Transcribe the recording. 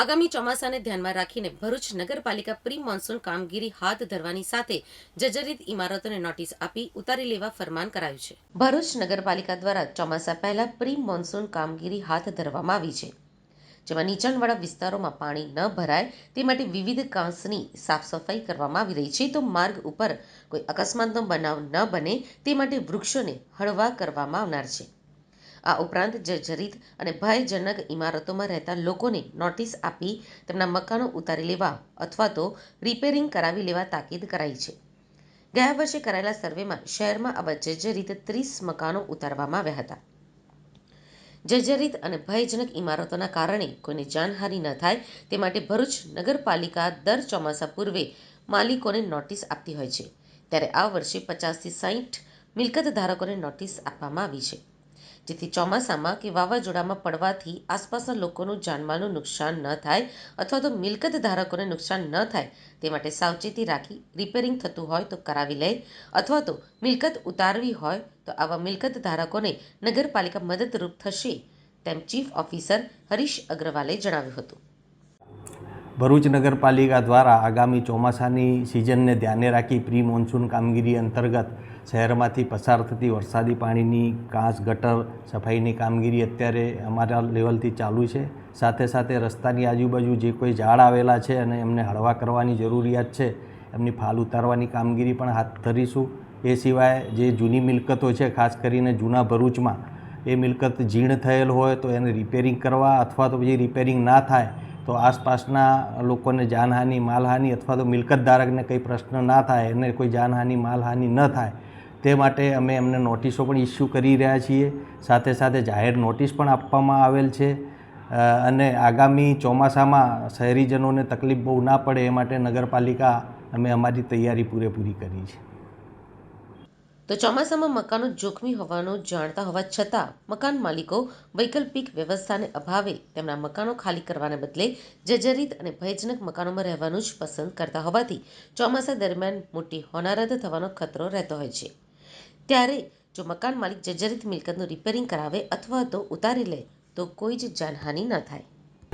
આગામી ચોમાસાને ધ્યાનમાં રાખીને ભરૂચ નગરપાલિકા પ્રી મોન્સૂન કામગીરી હાથ ધરવાની સાથે જર્જરિત ઇમારતોને નોટિસ આપી ઉતારી લેવા ફરમાન કરાયું છે. ભરૂચ નગરપાલિકા દ્વારા ચોમાસા પહેલા પ્રી મોન્સૂન કામગીરી હાથ ધરવામાં આવી છે. જેમાં નીચાણવાળા વિસ્તારોમાં પાણી ન ભરાય, તે માટે વિવિધ કાંસની સાફ સફાઈ કરવામાં આવી રહી છે. તો માર્ગ ઉપર કોઈ અકસ્માતનો બનાવ ન બને, તે માટે વૃક્ષોને હળવા કરવામાં આવનાર છે. આ ઉપરાંત જર્જરિત અને ભયજનક ઇમારતોમાં રહેતા લોકોને નોટિસ આપી તેમના મકાનો ઉતારી લેવા અથવા તો રિપેરિંગ કરાવી લેવા તાકીદ કરાઈ છે. ગયા વર્ષે કરાયેલા સર્વેમાં શહેરમાં આવા જર્જરિત ત્રીસ મકાનો ઉતારવામાં આવ્યા હતા. જર્જરિત અને ભયજનક ઇમારતોના કારણે કોઈને જાનહાનિ ન થાય તે માટે ભરૂચ નગરપાલિકા દર ચોમાસા પૂર્વે માલિકોને નોટિસ આપતી હોય છે. ત્યારે આ વર્ષે પચાસથી સાહીઠ મિલકત ધારકોને નોટિસ આપવામાં આવી છે. જેથી ચોમાસામાં કે વાવાઝોડામાં પડવાથી આસપાસના લોકોનું જાનમાલનું નુકસાન ન થાય અથવા તો મિલકત ધારકોને નુકસાન ન થાય તે માટે સાવચેતી રાખી રિપેરિંગ થતું હોય તો કરાવી લે અથવા તો મિલકત ઉતારવી હોય તો આવા મિલકત ધારકોને નગરપાલિકા મદદરૂપ થશે, તેમ ચીફ ઓફિસર હરીશ અગ્રવાલે જણાવ્યું હતું. ભરૂચ નગરપાલિકા દ્વારા આગામી ચોમાસાની સિઝનને ધ્યાને રાખી પ્રી મોન્સૂન કામગીરી અંતર્ગત શહેરમાંથી પસાર થતી વરસાદી પાણીની કાંસ ગટર સફાઈની કામગીરી અત્યારે અમારા લેવલથી ચાલુ છે. સાથે સાથે રસ્તાની આજુબાજુ જે કોઈ ઝાડ આવેલા છે અને એમને હળવા કરવાની જરૂરિયાત છે, એમની ફાલ ઉતારવાની કામગીરી પણ હાથ ધરીશું. એ સિવાય જે જૂની મિલકતો છે, ખાસ કરીને જૂના ભરૂચમાં, એ મિલકત જીર્ણ થયેલ હોય તો એને રિપેરિંગ કરવા અથવા તો પછી રિપેરિંગ ના થાય તો આસપાસના લોકોને જાનહાનિ, માલહાનિ અથવા તો મિલકત ધારકને કંઈ પ્રશ્ન ના થાય, એને કોઈ જાનહાનિ, માલહાનિ ન થાય, તે માટે અમે એમને નોટિસો પણ ઇસ્યુ કરી રહ્યા છીએ. સાથે સાથે જાહેર નોટિસ પણ આપવામાં આવેલ છે. અને આગામી ચોમાસામાં શહેરીજનોને તકલીફ બહુ ના પડે, એ માટે નગરપાલિકા અમે અમારી તૈયારી પૂરેપૂરી કરી છે. તો ચોમાસામાં મકાનો જોખમી હોવાનું જાણતા હોવા છતાં મકાન માલિકો વૈકલ્પિક વ્યવસ્થાને અભાવે તેમના મકાનો ખાલી કરવાને બદલે જર્જરિત અને ભયજનક મકાનોમાં રહેવાનું જ પસંદ કરતા હોવાથી ચોમાસા દરમિયાન મોટી હોનારત થવાનો ખતરો રહેતો હોય છે. ત્યારે જો મકાન માલિક જર્જરિત મિલકતનું રિપેરિંગ કરાવે અથવા તો ઉતારી લે, તો કોઈ જ જાનહાનિ ન થાય.